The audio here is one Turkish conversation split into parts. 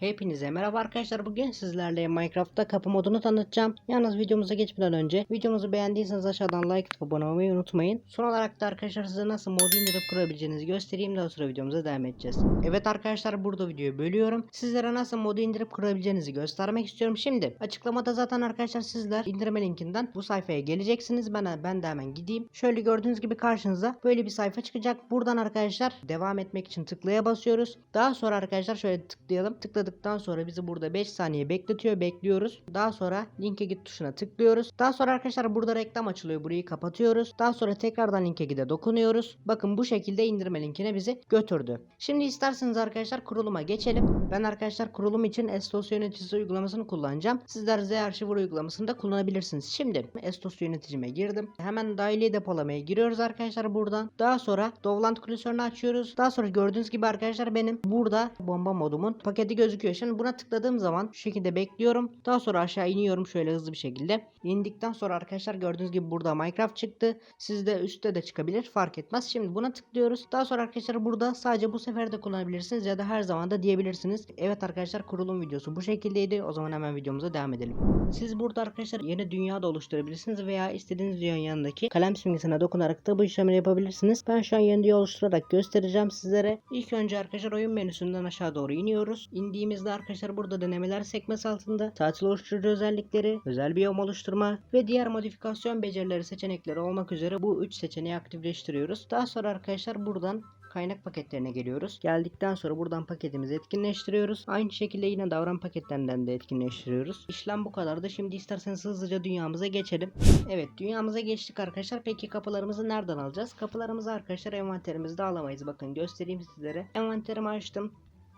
Hepinize merhaba arkadaşlar. Bugün sizlerle Minecraft'ta kapı modunu tanıtacağım. Yalnız videomuza geçmeden önce videomuzu beğendiyseniz aşağıdan like atıp abone olmayı unutmayın. Son olarak da arkadaşlar size nasıl modu indirip kurabileceğinizi göstereyim. Daha sonra videomuza devam edeceğiz. Evet arkadaşlar burada videoyu bölüyorum. Sizlere nasıl modu indirip kurabileceğinizi göstermek istiyorum. Şimdi açıklamada zaten arkadaşlar sizler indirme linkinden bu sayfaya geleceksiniz. Ben, ben de hemen gideyim. Şöyle gördüğünüz gibi karşınıza böyle bir sayfa çıkacak. Buradan arkadaşlar devam etmek için tıklaya basıyoruz. Daha sonra arkadaşlar şöyle tıklayalım. Tıkladıktan sonra bizi burada 5 saniye bekletiyor. Bekliyoruz. Daha sonra linke git tuşuna tıklıyoruz. Daha sonra arkadaşlar burada reklam açılıyor. Burayı kapatıyoruz. Daha sonra tekrardan linke gide dokunuyoruz. Bakın bu şekilde indirme linkine bizi götürdü. Şimdi isterseniz arkadaşlar kuruluma geçelim. Ben arkadaşlar kurulum için Estos yöneticisi uygulamasını kullanacağım. Sizler Z Archiver uygulamasını da kullanabilirsiniz. Şimdi Estos yöneticime girdim. Hemen dahili depolamaya giriyoruz arkadaşlar buradan. Daha sonra Dovland klasörünü açıyoruz. Daha sonra gördüğünüz gibi arkadaşlar benim burada bomba modumun paketi gözüküyor. Şimdi buna tıkladığım zaman şu şekilde bekliyorum. Daha sonra aşağı iniyorum şöyle hızlı bir şekilde. İndikten sonra arkadaşlar gördüğünüz gibi burada Minecraft çıktı. Sizde üstte de çıkabilir fark etmez. Şimdi buna tıklıyoruz. Daha sonra arkadaşlar burada sadece bu sefer de kullanabilirsiniz ya da her zaman da diyebilirsiniz. Evet arkadaşlar kurulum videosu bu şekildeydi. O zaman hemen videomuza devam edelim. Siz burada arkadaşlar yeni dünya da oluşturabilirsiniz veya istediğiniz dünyanın yanındaki kalem simgesine dokunarak da bu işlemi yapabilirsiniz. Ben şu an yeni dünya oluşturarak göstereceğim sizlere. İlk önce arkadaşlar oyun menüsünden aşağı doğru iniyoruz. İndiğimizde arkadaşlar burada denemeler sekmesi altında tatil oluşturucu özellikleri, özel biyom oluşturma ve diğer modifikasyon becerileri seçenekleri olmak üzere bu 3 seçeneği aktifleştiriyoruz. Daha sonra arkadaşlar buradan kaynak paketlerine geliyoruz. Geldikten sonra buradan paketimizi etkinleştiriyoruz. Aynı şekilde yine davran paketlerinden de etkinleştiriyoruz. İşlem bu kadardı. Şimdi isterseniz hızlıca dünyamıza geçelim. Evet dünyamıza geçtik arkadaşlar. Peki kapılarımızı nereden alacağız? Kapılarımızı arkadaşlar envanterimizde alamayız. Bakın göstereyim sizlere. Envanterimi açtım.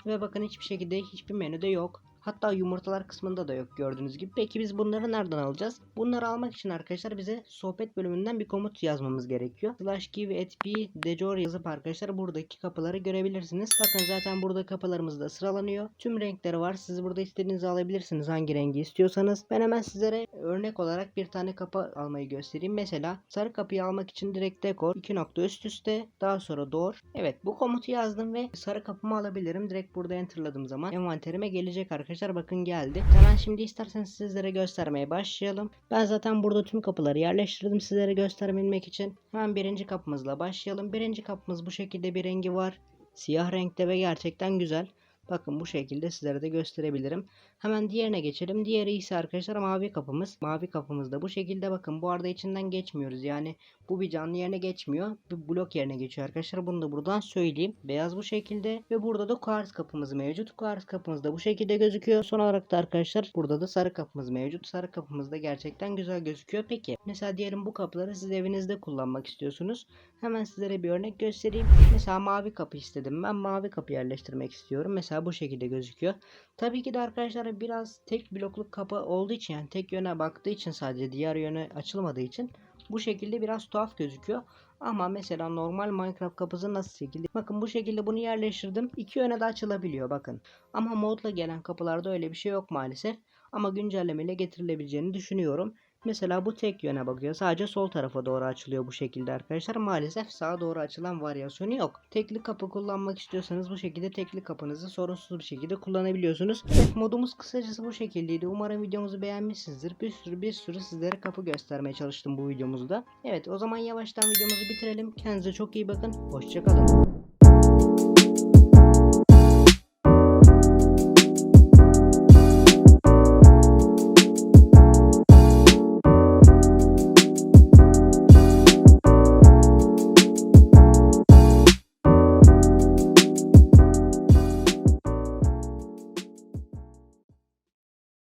Ve bakın hiçbir şekilde hiçbir menüde yok. Hatta yumurtalar kısmında da yok gördüğünüz gibi. Peki biz bunları nereden alacağız? Bunları almak için arkadaşlar bize sohbet bölümünden bir komut yazmamız gerekiyor. Slash give at p dejor yazıp arkadaşlar buradaki kapıları görebilirsiniz. Bakın zaten burada kapılarımız da sıralanıyor. Tüm renkleri var. Siz burada istediğinizi alabilirsiniz hangi rengi istiyorsanız. Ben hemen sizlere örnek olarak bir tane kapı almayı göstereyim. Mesela sarı kapıyı almak için direkt dekor 2 nokta üst üste daha sonra door. Evet bu komutu yazdım ve sarı kapımı alabilirim. Direkt burada enterladığım zaman envanterime gelecek arkadaşlar bakın geldi. Hemen şimdi isterseniz sizlere göstermeye başlayalım. Ben zaten burada tüm kapıları yerleştirdim sizlere göstermek için. Hemen birinci kapımızla başlayalım. Birinci kapımız bu şekilde bir rengi var. Siyah renkte ve gerçekten güzel. Bakın bu şekilde sizlere de gösterebilirim. Hemen diğerine geçelim. Diğeri ise arkadaşlar mavi kapımız. Mavi kapımız da bu şekilde bakın bu arada içinden geçmiyoruz. Yani bu bir canlı yerine geçmiyor. Bir blok yerine geçiyor arkadaşlar. Bunu da buradan söyleyeyim. Beyaz bu şekilde ve burada da kuartz kapımız mevcut. Kuartz kapımız da bu şekilde gözüküyor. Son olarak da arkadaşlar burada da sarı kapımız mevcut. Sarı kapımız da gerçekten güzel gözüküyor. Peki mesela diyelim bu kapıları siz evinizde kullanmak istiyorsunuz. Hemen sizlere bir örnek göstereyim. Mesela mavi kapı istedim. Ben mavi kapı yerleştirmek istiyorum. Mesela bu şekilde gözüküyor. Tabii ki de arkadaşlar biraz tek blokluk kapı olduğu için yani tek yöne baktığı için sadece diğer yöne açılmadığı için bu şekilde biraz tuhaf gözüküyor. Ama mesela normal Minecraft kapısı nasıl şekilde? Bakın bu şekilde bunu yerleştirdim. İki yöne de açılabiliyor bakın. Ama modla gelen kapılarda öyle bir şey yok maalesef. Ama güncellemeyle getirilebileceğini düşünüyorum. Mesela bu tek yöne bakıyor. Sadece sol tarafa doğru açılıyor bu şekilde arkadaşlar. Maalesef sağa doğru açılan varyasyonu yok. Tekli kapı kullanmak istiyorsanız bu şekilde tekli kapınızı sorunsuz bir şekilde kullanabiliyorsunuz. Evet modumuz kısacası bu şekildeydi. Umarım videomuzu beğenmişsinizdir. Bir sürü bir sürü sizlere kapı göstermeye çalıştım bu videomuzda. Evet o zaman yavaştan videomuzu bitirelim. Kendinize çok iyi bakın. Hoşçakalın.